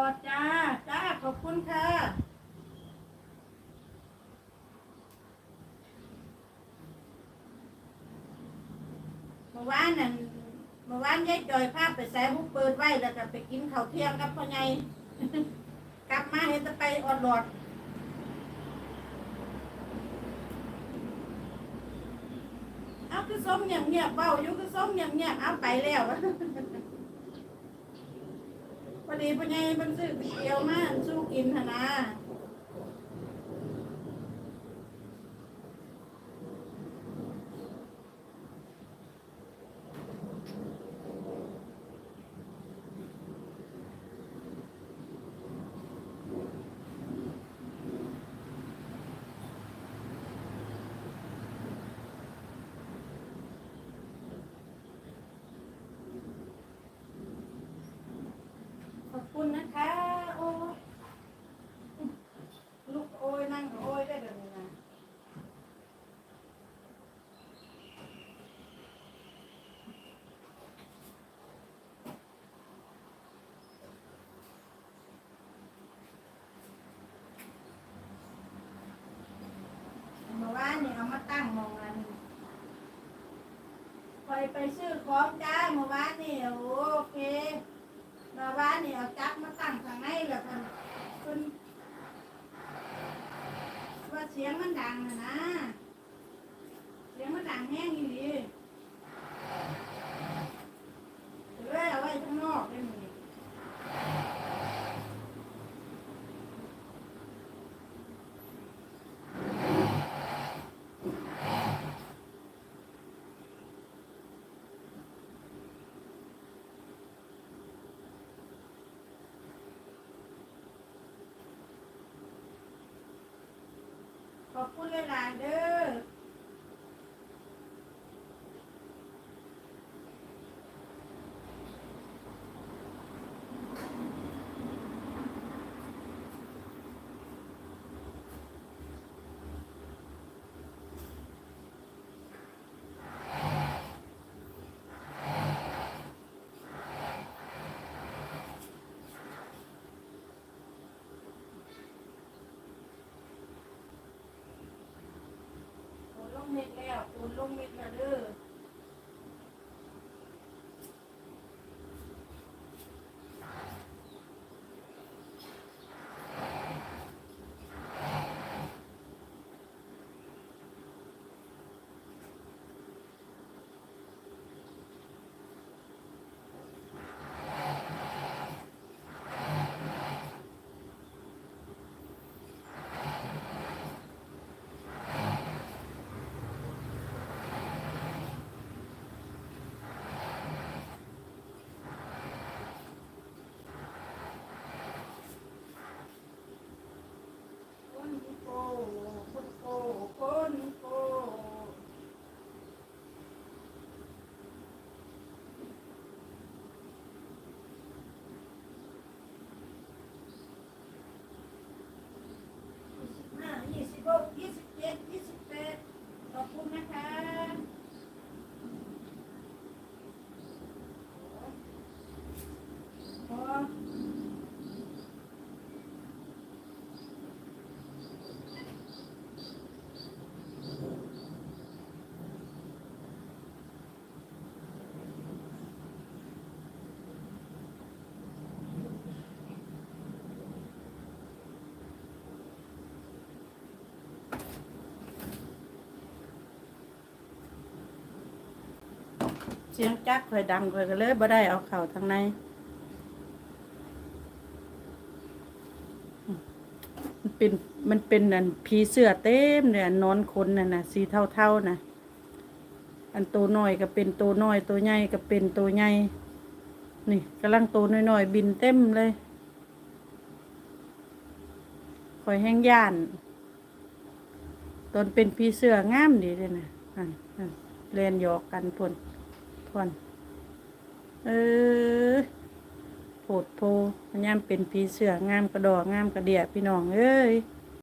อดจ้า จ้า ขอบคุณค่ะ เมื่อวานนั่นเมื่อวานยายจอยพาไปใส่บุกเปิดไว้แล้วก็ไปกินข้าวเที่ยงกับพ่อไงกลับมาเห็นแตะไปอดหลอดเอาคือส้มเงียบเงียบเบาอยู่คือส้มเงียบเงียบเอาไปแล้ว พอดีพ่อใหญ่มันซื้อก๋วยเตี๋ยวมาสู้กินหนนะ ขอบคุณนะคะ โอ้ยลูกโอ้ยนั่งก็โอ้ยได้แบบนี้นะเมื่อวานนี่เอามาตั้งมองอันค อยไปซื้อของจ้าเมื่อวานนี่โอเคเมื่อวานนี่เอาจักมาตั้งข้างในแล้วกันคุณว่าเสียงมันดังนะนะเสียงมันดังแห้งอยู่ดีเลยเอาไว้ข้างนอกได้ไหมอ ขอบคุณหลายๆเด้อ โอนล งเม็ดแล้วโอนลงเม็ดแล้วเด้อคนโกคนโกคนโกยี่สิบห้ายี่สิบหกยี่สิบเจ็ดยี่สิบแปดขอบคุณนะคะพอ เสียงจักค่อยดังค่อยก็เลยบ่ได้เอาเข่าทางในมันเป็นมันเป็นอันผีเสื้อเต็มเลยอันนอนคนน่ะนะสีเท่าๆนะอันตัวน้อยก็เป็นตัวน้อยตัวใหญ่ก็เป็นตัวใหญ่นี่กำลังตัวน้อยๆบินเต็มเลยคอยแห้งย่าน ตนเป็นผีเสื้องามดีเลยนะอันอันเล่นหยอกกันพน ก่อน เออโผดโพมันย่ำเป็นผีเสืองามกระดอกงามกระเดียพี่น้องเอ้ย